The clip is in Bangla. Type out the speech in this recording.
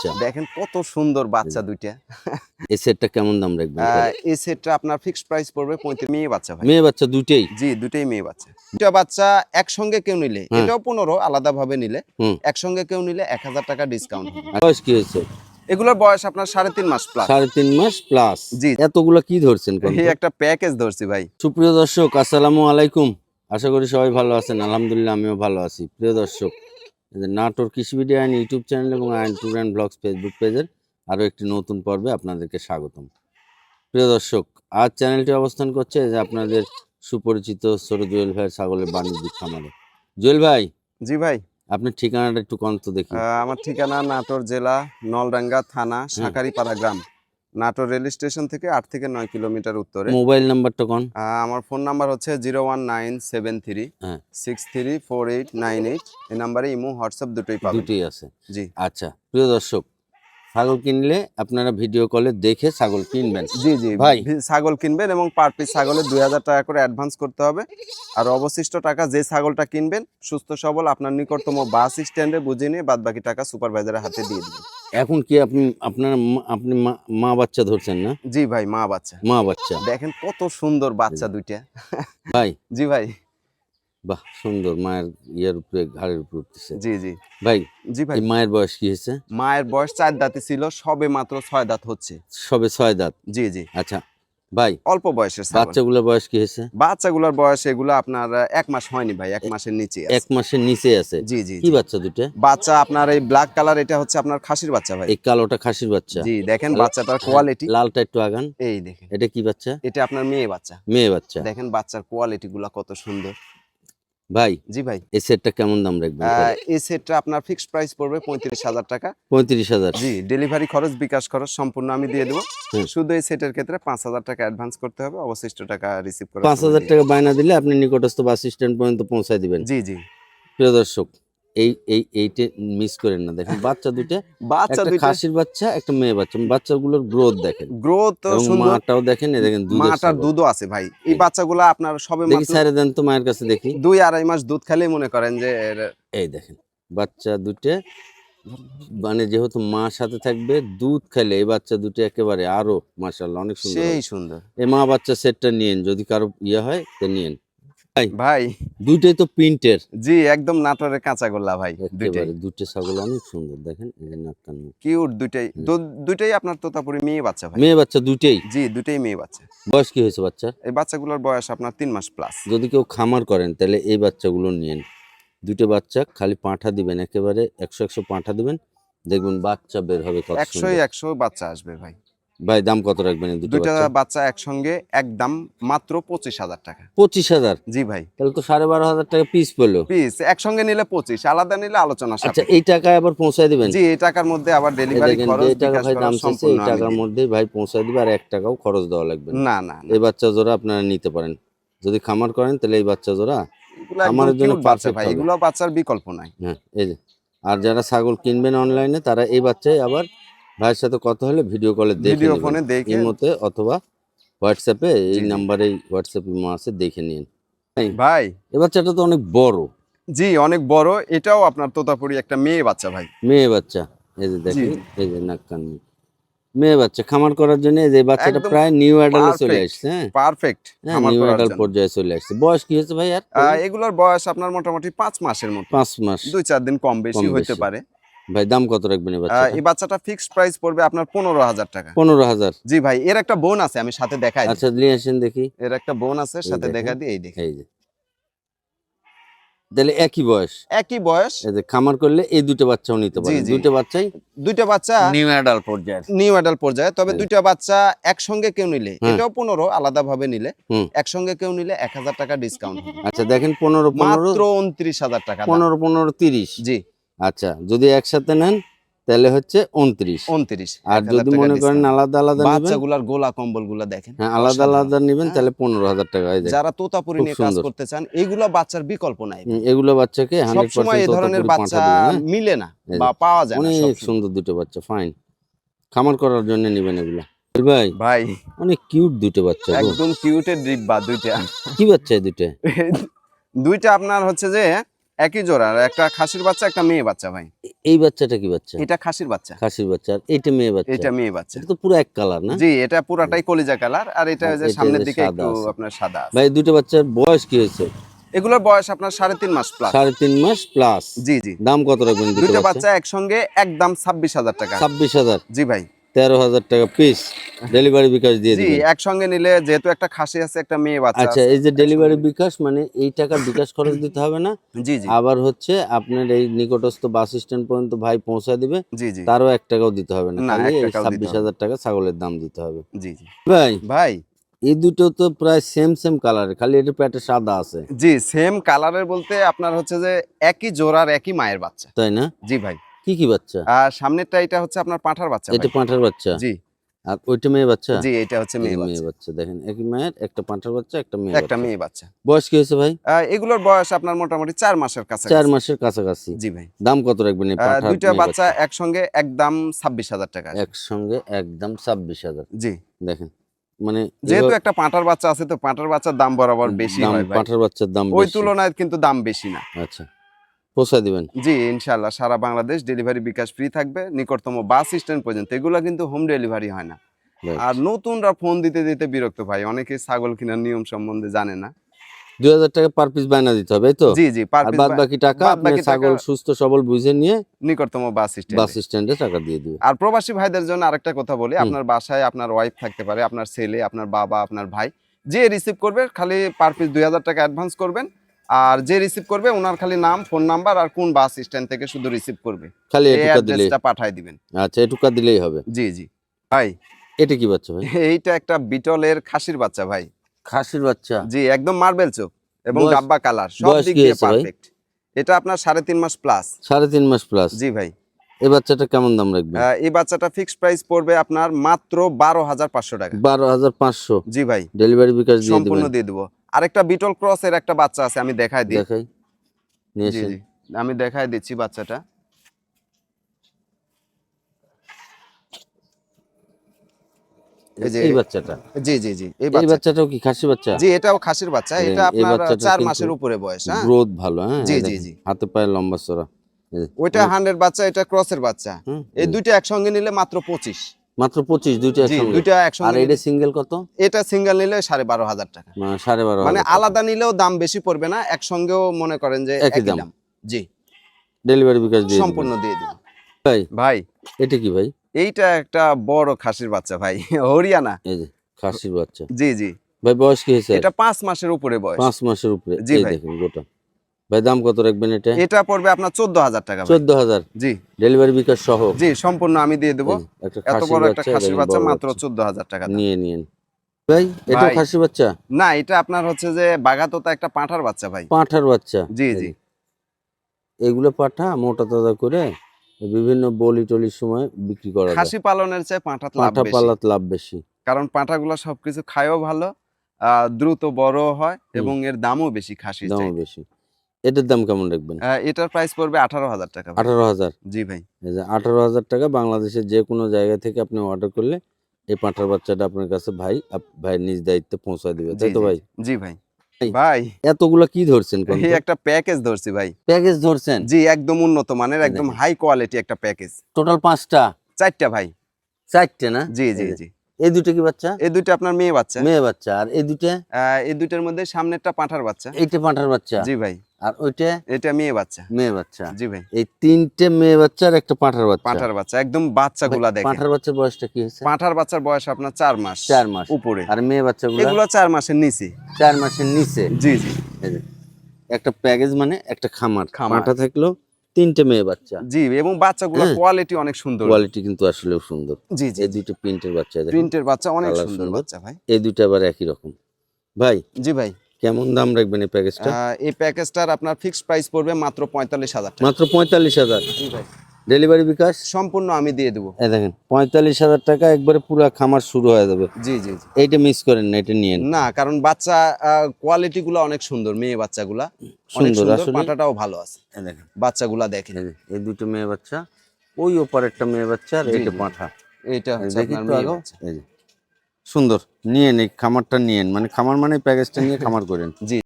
বাচ্চা দেখেন কত সুন্দর বাচ্চা দুইটা। এই সেটটা কেমন দাম রাখবেন এই সেটটা আপনার ফিক্সড প্রাইস পড়বে পঁয়ত্রিশ মেয়ে বাচ্চা ভাই। মেয়ে বাচ্চা দুটেই জি দুটোই মেয়ে বাচ্চা। দুটা বাচ্চা একসঙ্গে কেউ নিলে হ্যাঁ। এটাও পনেরো আলাদা ভাবে নিলে একসঙ্গে কেউ নিলে এক হাজার টাকা ডিসকাউন্ট বয়স কি হয়েছে? এগুলোর বয়স আপনার সাড়ে তিন মাস প্লাস সাড়ে তিন মাস প্লাস জি। এতগুলা কি ধরছেন একটা প্যাকেজ ধরছি ভাই। সুপ্রিয় দর্শক আসসালামু আলাইকুম। আশা করি সবাই ভালো আছেন। আলহামদুলিল্লাহ আমিও ভালো আছি। প্রিয় দর্শক নাটোর কৃষি ভিডিও আইন ইউটিউব চ্যানেল এবং আইন ট্যুর অ্যান্ড ব্লগস ফেসবুক পেজের আরও একটি নতুন পর্বে আপনাদেরকে স্বাগতম। প্রিয় দর্শক আজ চ্যানেলটি অবস্থান করছে যে আপনাদের সুপরিচিত সরু জুয়েল ভাইয়ের ছাগলের বাণিজ্যিক খামারে। জুয়েল ভাই? জি ভাই। আপনার ঠিকানাটা একটু কন্ত দেখি। আমার ঠিকানা নাটোর জেলা নলডাঙ্গা থানা শাকারিপাড়া গ্রাম। নাটোর রেল স্টেশন থেকে আট থেকে নয় কিলোমিটার উত্তরে। মোবাইল নাম্বারটা কোন? আমার ফোন নাম্বার হচ্ছে zero one nine seven three হ্যাঁ। Six three four eight nine eight. এই নাম্বারে ইমো হোয়াটসঅ্যাপ দুটোই পাবেন। দুটি আছে। জি। আচ্ছা প্রিয় দর্শক ছাগল কিনলে আপনারা ভিডিও কলে দেখে ছাগল কিনবেন। জি জি। ভাই। ছাগল কিনবেন এবং পার পিস ছাগলে দুই হাজার টাকা করে অ্যাডভান্স করতে হবে। আর অবশিষ্ট টাকা যে ছাগলটা কিনবেন সুস্থ সবল আপনার নিকটতম বাস স্ট্যান্ডে বুঝে নিয়ে বাদ বাকি টাকা সুপারভাইজারের হাতে দিয়ে দিবেন। এখন কি আপনি আপনার মা- আপনি মা- মা বাচ্চা ধরছেন না? জি ভাই মা বাচ্চা। মা বাচ্চা। দেখেন কত সুন্দর বাচ্চা দুইটা। ভাই। জি ভাই। বাহ সুন্দর মায়ের ইয়ের উপরে ঘাড়ের উপরে উঠতেছে। জি জি। ভাই জি ভাই। মায়ের বয়স কি হয়েছে? মায়ের বয়স চার দাঁতে ছিল সবে মাত্র ছয় দাঁত হচ্ছে। সবে ছয় দাঁত? জি জি। আচ্ছা ভাই অল্প বয়সের। বাচ্চাগুলোর বয়স কি হয়েছে? বাচ্চাগুলোর বয়স এগুলো আপনার এক মাস হয়নি ভাই এক মাসের নিচে এক মাসের নিচে আছে? জি জি কি বাচ্চা দুটো? বাচ্চা আপনার এই ব্ল্যাক কালার এটা হচ্ছে আপনার খাসির বাচ্চা ভাই। এই কালোটা খাসির বাচ্চা? জি দেখেন বাচ্চাটার কোয়ালিটি লালটা একটু আগান। এই দেখেন। এটা কি বাচ্চা? এটা আপনার মেয়ে বাচ্চা। মেয়ে বাচ্চা। দেখেন বাচ্চার কোয়ালিটি গুলা কত সুন্দর। ভাই জি ভাই। এই সেটটা কেমন দাম রাখবেন? এই সেটটা আপনার ফিক্সড প্রাইস পড়বে পঁয়ত্রিশ হাজার টাকা। পঁয়ত্রিশ হাজার। জি ডেলিভারি খরচ বিকাশ খরচ সম্পূর্ণ আমি দিয়ে দেবো। শুধু এই সেটের ক্ষেত্রে পাঁচ হাজার টাকা অ্যাডভান্স করতে হবে অবশিষ্ট টাকা রিসিভ করে পাঁচ হাজার টাকা বায়না দিলে আপনি নিকটস্থ বাস স্ট্যান্ড পর্যন্ত পৌঁছায় দিবেন। জি জি। প্রিয় দর্শক এই এই এইটা মিস করেন না। দেখেন বাচ্চা দুইটা বাচ্চা একটা দুইটা। খাসির বাচ্চা একটা মেয়ে বাচ্চা। বাচ্চাগুলোর গ্রোথ দেখেন। গ্রোথ সুন্দর। মাটাও দেখেন এই দেখেন দুধের মাটার দুধও আছে ভাই। এই। বাচ্চাগুলা আপনার সবে দেখি মাত্র ছেড়ে দেন তো মায়ের কাছে দেখি। দুই আড়াই মাস দুধ খেলেই মনে করেন যে এই দেখেন বাচ্চা দুটো মানে যেহেতু মা সাথে থাকবে দুধ খেলে এই বাচ্চা দুটো একেবারে আরও মাশাল্লাহ অনেক সুন্দর সেই সুন্দর। এই মা বাচ্চা সেটটা নিয়েন যদি কারও ইয়ে হয় তো নিয়েন। ভাই? ভাই। দুইটাই তো প্রিন্টের। জি একদম নাটোরের কাঁচা গোল্লা ভাই দুইটাই দুটো ছাগল অনেক সুন্দর দেখেন এই যে নাক কান মুখ। কিউট দুইটাই। দু- দুইটাই আপনার তোতাপুরি মেয়ে বাচ্চা ভাই। মেয়ে বাচ্চা দুইটাই জি দুইটাই মেয়ে বাচ্চা। বয়স কি হয়েছে বাচ্চার এই বাচ্চাগুলোর বয়স আপনার তিন মাস প্লাস যদি কেউ খামার করেন তাহলে এই বাচ্চাগুলো নিয়েন। দুটো বাচ্চা খালি পাঁঠা দিবেন একেবারে একশো একশো পাঁঠা দিবেন। দেখবেন বাচ্চা বের হবে কত একশোই একশো বাচ্চা আসবে ভাই। ভাই দাম কত রাখবেন এই দুইটা বাচ্চা? একসঙ্গে একদম মাত্র পঁচিশ হাজার টাকা। পঁচিশ হাজার? জি ভাই। তাহলে তো সাড়ে বারো হাজার টাকা পিস পেল পিস একসঙ্গে নিলে পঁচিশ আলাদা নিলে আলোচনা আচ্ছা এই টাকায় আবার পৌঁছায় দিবেন? জি এই টাকার মধ্যে আবার ডেলিভারি খরচ যে টাকা ভাই দাম চাইছে এই টাকার দিই। মধ্যেই ভাই পৌঁছায় দিবে আর এক টাকাও খরচ দেওয়া লাগবে না। না। এই বাচ্চা জোড়া আপনারা নিতে পারেন। যদি খামার করেন তাহলে এই বাচ্চা জোড়া আমাদের জন্য perfect ভাই এগুলো বাচ্চার বিকল্প নাই। হ্যাঁ এই যে। আর যারা ছাগল কিনবেন অনলাইনে তারা এই বাচ্চাই আবার ভাইয়ের সাথে কথা হলে ভিডিও কলে দেখে ভিডিও ফোনে দেখে ইমোতে অথবা হোয়াটসঅ্যাপে এই। নাম্বারে হোয়াটসঅ্যাপ ইমো আছে দেখে নিন। ভাই এই বাচ্চাটা তো অনেক বড়। জি অনেক বড়। এটাও আপনার তোতাপুরি একটা মেয়ে বাচ্চা ভাই। মেয়ে বাচ্চা। এই যে দেখেন এই যে নাককানি মেয়ে বাচ্চা খামার করার জন্য যে বাচ্চাটা প্রায় নিউ অ্যাডালে চলে আসছে হ্যাঁ? পারফেক্ট নিউ অ্যাডাল পর্যায়ে চলে আসছে। বয়স কি হয়েছে ভাই আর? এগুলোর বয়স আপনার মোটামুটি পাঁচ মাসের মতো। পাঁচ মাস। দুই চার দিন কম বেশি হইতে পারে। ভাই দাম কত রাখবেন এই বাচ্চাটা? ফিক্সড প্রাইস পড়বে আপনার পনেরো হাজার টাকা। পনেরো হাজার। জি ভাই এর একটা বোন আছে আমি সাথে দেখাই দিই। আচ্ছা নিয়ে আসেন দেখি। এর একটা বোন আছে সাথে দেখা দিই এই দেখে। এই যে। তাহলে একই বয়স? একই বয়স। এই যে খামার করলে এই দুটো বাচ্চাও নিতে দুটো বাচ্চাই? দুইটা বাচ্চা নিউ অ্যাডাল পর্যায়ে নিউ অ্যাডাল্ট পর্যায়ে তবে। দুইটা বাচ্চা একসঙ্গে কেউ নিলে। এটাও পনেরো আলাদা ভাবে নিলে একসঙ্গে কেউ নিলে এক হাজার টাকা ডিসকাউন্ট আচ্ছা দেখেন পনেরো পনেরো মাত্র উনত্রিশ হাজার টাকা। পনেরো পনেরো তিরিশ। জি। আচ্ছা যদি একসাথে নেন তাহলে হচ্ছে উনত্রিশ। উনত্রিশ। আর যদি মনে করেন আলাদা আলাদা বাচ্চাগুলার গোলা কম্বলগুলা দেখেন। হ্যাঁ আলাদা আলাদা নেবেন হ্যাঁ। তাহলে পনেরো হাজার টাকা হয়ে যায়। যারা তোতাপুরি নিয়ে কাজ করতে চান এগুলো বাচ্চার বিকল্প নাই। এগুলো বাচ্চাকে সবসময় এই ধরনের বাচ্চা মিলে না বা পাওয়া যায় না অনেক সুন্দর দুটো বাচ্চা ফাইন। খামার করার জন্য নেবেন এগুলা। ভাই ভাই। অনেক কিউট দুটো বাচ্চা একদম কিউটের ডিব্বা দুইটা। কি বাচ্চা এই দুটো দুইটা আপনার হচ্ছে যে একই জোড়া আর একটা খাসির বাচ্চা একটা মেয়ে বাচ্চা ভাই। এই বাচ্চাটা কি বাচ্চা? এটা খাসির বাচ্চা। খাসির বাচ্চা আর এইটা মেয়ে বাচ্চা। এটা মেয়ে বাচ্চা। এটা তো পুরো এক কালার না? জি এটা পুরাটাই কলিজা কালার আর এটা যে সামনের দিকে একটু আপনার সাদা ভাই দুটো বাচ্চার বয়স কি হয়েছে? এগুলোর বয়স আপনার সাড়ে তিন মাস প্লাস সাড়ে তিন মাস প্লাস জি জি। দাম কত রাখবেন দুটো বাচ্চা একসঙ্গে একদম ছাব্বিশ হাজার টাকা। ছাব্বিশ হাজার? জি ভাই। তেরো হাজার টাকা পিস ডেলিভারি বিকাশ দিয়ে দিবেন। একসঙ্গে নিলে যেহেতু একটা খাসি আছে একটা মেয়ে বাচ্চা আচ্ছা এই যে ডেলিভারি বিকাশ মানে এই টাকা বিকাশ খরচ দিতে হবে না। জি জি। আবার হচ্ছে আপনার এই নিকটস্থ বাস স্ট্যান্ড পর্যন্ত ভাই পৌঁছা দিবে। জি জি। তারও এক টাকাও দিতে হবে না। ছাব্বিশ হাজার টাকা ছাগলের দাম দিতে হবে। জি জি। ভাই ভাই। এই দুটো তো প্রায় সেম সেম কালারের খালি এটা প্যাটে সাদা আছে। জি সেম কালারের বলতে আপনার হচ্ছে যে একই জোড়ার একই মায়ের বাচ্চা। তাই না? জি ভাই। কি কি বাচ্চা? আর সামনেরটা এটা হচ্ছে আপনার পাঁঠার বাচ্চা এটা। পাঁঠার বাচ্চা? জি। আর ওইটা মেয়ে বাচ্চা? জি এটা হচ্ছে মেয়ে বাচ্চা মেয়ে বাচ্চা। দেখেন একই মায়ের একটা পাঁঠার বাচ্চা একটা মেয়ে একটা। মেয়ে বাচ্চা। বয়স কি হয়েছে ভাই? এগুলোর বয়স আপনার মোটামুটি চার মাসের কাছে চার মাসের কাছাকাছি। জি ভাই। দাম কত রাখবেন এই পাঁঠার দুইটা বাচ্চা একসঙ্গে একদম ছাব্বিশ হাজার টাকা একসঙ্গে একদম ছাব্বিশ হাজার। জি। দেখেন মানে যেহেতু একটা পাঁঠার বাচ্চা আছে তো পাঁঠার বাচ্চার দাম বরাবর বেশি হয় পাঁঠার বাচ্চার দাম ওই তুলনায় কিন্তু দাম বেশি না। আচ্ছা। পোষায় দিবেন। জি ইনশাল্লাহ সারা বাংলাদেশ ডেলিভারি বিকাশ ফ্রি থাকবে নিকটতম বাস স্ট্যান্ড পর্যন্ত। এগুলো কিন্তু হোম ডেলিভারি হয় না। আর নতুনরা ফোন দিতে দিতে বিরক্ত ভাই অনেকে ছাগল কেনার নিয়ম সম্বন্ধে জানে না। দুই হাজার টাকা পার পিস বায়না দিতে হবে তো? জি জি আর বাদ বাকি টাকা আপনি ছাগল সুস্থ সবল বুঝে নিয়ে নিকটতম বাস বাস স্ট্যান্ডে টাকা দিয়ে দিবে আর প্রবাসী ভাইদের জন্য আরেকটা কথা বলি আপনার বাসায় আপনার ওয়াইফ থাকতে পারে আপনার ছেলে আপনার বাবা আপনার ভাই যে রিসিভ করবে খালি পার পিস দুই হাজার টাকা অ্যাডভান্স করবেন আর যে রিসিভ করবে ওনার খালি নাম ফোন নাম্বার আর কোন বাস স্ট্যান্ড থেকে শুধু রিসিভ করবে। খালি এটুকা দিলেই পাঠায় দিবেন। আচ্ছা এটুকা দিলেই হবে। জি জি। ভাই এটা কি বাচ্চা ভাই? এইটা একটা বিটলের খাসির বাচ্চা ভাই। খাসির বাচ্চা? জি একদম মার্বেল চোখ এবং ডাব্বা কালার সব দিক দিয়ে পারফেক্ট এটা আপনার সাড়ে তিন মাস প্লাস সাড়ে তিন মাস প্লাস জি ভাই। এই বাচ্চাটা কেমন দাম রাখবেন এই বাচ্চাটা ফিক্সড প্রাইস পড়বে আপনার মাত্র বারো হাজার পাঁচশো টাকা। বারো হাজার পাঁচশো। জি ভাই। ডেলিভারি বিকাশ দিয়ে সম্পূর্ণ দিয়ে দেবো। আরেকটা বিটল ক্রস এর একটা বাচ্চা আছে আমি দেখাই দিই। দেখাই। নিয়ে জি জি আমি দেখাই দিচ্ছি বাচ্চাটা। এই বাচ্চাটা। জি জি জি এই এই বাচ্চা। বাচ্চাটাও কি খাসি বাচ্চা? জি এটাও খাসির বাচ্চা। এটা আপনার মাসের উপরে বয়স হ্যাঁ? গ্রোথ ভালো হ্যাঁ? জি, জি, জি। হাতে পায়ে লম্বা চড়া ওইটা হান্ড্রেড বাচ্চা এটা ক্রসের বাচ্চা। এই এই দুইটা একসঙ্গে নিলে মাত্র পঁচিশ। মাত্র পঁচিশ দুইটা একসঙ্গে। আর এটা সিঙ্গেল কত? এটা সিঙ্গেল নিলে সাড়ে বারো হাজার টাকা। সাড়ে বারো মানে আলাদা নিলেও দাম বেশি পড়বে না একসঙ্গেও মনে করেন যে একই দাম। জি। ডেলিভারি বিকাশ দিয়ে সম্পূর্ণ দিয়ে দিব ভাই ভাই। এটা কি ভাই? এইটা একটা বড় খাসির বাচ্চা ভাই হরিয়ানা। এই যে খাসির বাচ্চা। জি জি। ভাই বয়স কি হয়েছে? এটা পাঁচ মাসের উপরে বয়স। পাঁচ মাসের উপরে। জি ভাই। দেখুন গোটা। ভাই দাম কত রাখবেন এটা? এটা পড়বে আপনার চোদ্দ হাজার টাকা চোদ্দ হাজার জি। ডেলিভারি বিকাশ সহ? জি সম্পূর্ণ আমি দিয়ে দেবো। এত বড় একটা বাচ্চা, খাসির বাচ্চা মাত্র চোদ্দ হাজার টাকা নিয়ে নিন। ভাই এটা। খাসি বাচ্চা? না এটা আপনার হচ্ছে যে বাগাতোতা একটা পাঁঠার বাচ্চা ভাই। পাঁঠার বাচ্চা? জি জি। এগুলো পাঠা মোটা তাজা করে বিভিন্ন বলি টলির সময় বিক্রি করা খাসি পালনের চেয়ে পাঠা পালাত লাভ বেশি। কারণ পাঁঠাগুলো সবকিছু খায়ও ভালো আহ, দ্রুত বড় হয় এবং এর দামও বেশি খাসি দামও বেশি। এটার দাম কেমন রাখবেন? এটার প্রাইস পড়বে আঠারো হাজার টাকা আঠারো হাজার? জি ভাই। যে আঠারো হাজার টাকা বাংলাদেশের যে কোনো জায়গা থেকে আপনি অর্ডার করলে এই পাঁঠার বাচ্চাটা আপনার কাছে ভাই ভাই নিজ দায়িত্বে পৌঁছা দিবে তাই তো ভাই? জি ভাই। ভাই, এতগুলা কি ধরছেন এই একটা প্যাকেজ ধরছি ভাই। প্যাকেজ ধরছেন? জি একদম উন্নত মানের একদম হাই কোয়ালিটি একটা প্যাকেজ টোটাল পাঁচটা? চারটা ভাই। চারটে না? জি জি জি। এই দুটো কি বাচ্চা? এই দুইটা আপনার মেয়ে বাচ্চা। মেয়ে বাচ্চা। আর এই দুটা এই দুইটার মধ্যে সামনেরটা পাঁঠার বাচ্চা। এইটা পাঁঠার বাচ্চা? জি ভাই। আর ওইটা? এটা মেয়ে বাচ্চা। মেয়ে বাচ্চা। জি ভাই। এই তিনটে মেয়ে বাচ্চা আর একটা পাঁঠার বাচ্চা। পাঁঠার বাচ্চা। একদম বাচ্চাগুলা দেখেন। পাঁঠার বাচ্চার বয়সটা কি হয়েছে? পাঁঠার বাচ্চার বয়স আপনার চার মাস। চার মাস। উপরে। আর মেয়ে বাচ্চাগুলো? এগুলো চার মাসের নিচে। চার মাসের নিচে। জি জি। একটা প্যাকেজ মানে একটা খামার। খামারটা থাকল তিনটে মেয়ে বাচ্চা। জি এবং বাচ্চাগুলো হ্যাঁ। কোয়ালিটি অনেক সুন্দর। কোয়ালিটি কিন্তু আসলে সুন্দর। জি জি এই দুটো প্রিন্টের বাচ্চা। প্রিন্টের বাচ্চা অনেক সুন্দর। বাচ্চা ভাই। এই দুটো আবার একই রকম। ভাই জি ভাই। কেমন দাম রাখবেন এই প্যাকেজটা এই প্যাকেজটার আপনার ফিক্সড প্রাইস পড়বে মাত্র পঁয়তাল্লিশ হাজার টাকা। মাত্র পঁয়তাল্লিশ হাজার। জি ভাই। ডেলিভারি বিকাশ? সম্পূর্ণ আমি দিয়ে দেবো। এই দেখেন পঁয়তাল্লিশ হাজার টাকা একবারে পুরো খামার শুরু হয়ে যাবে। জি জি এইটা মিস করেন না এটা নিয়ে না কারণ বাচ্চা কোয়ালিটি গুলো অনেক সুন্দর মেয়ে বাচ্চাগুলা। সুন্দর পাটাটাও ভালো আছে। দেখেন। বাচ্চাগুলা দেখেন। এই দুটো মেয়ে বাচ্চা ওই ওপার একটা মেয়ে বাচ্চা আর এইটা। পাঁঠা। এইটা দেখি। সুন্দর নিয়েন এই খামারটা নিয়েন। মানে খামার মানে প্যাকেজটা নিয়ে খামার করেন। জি।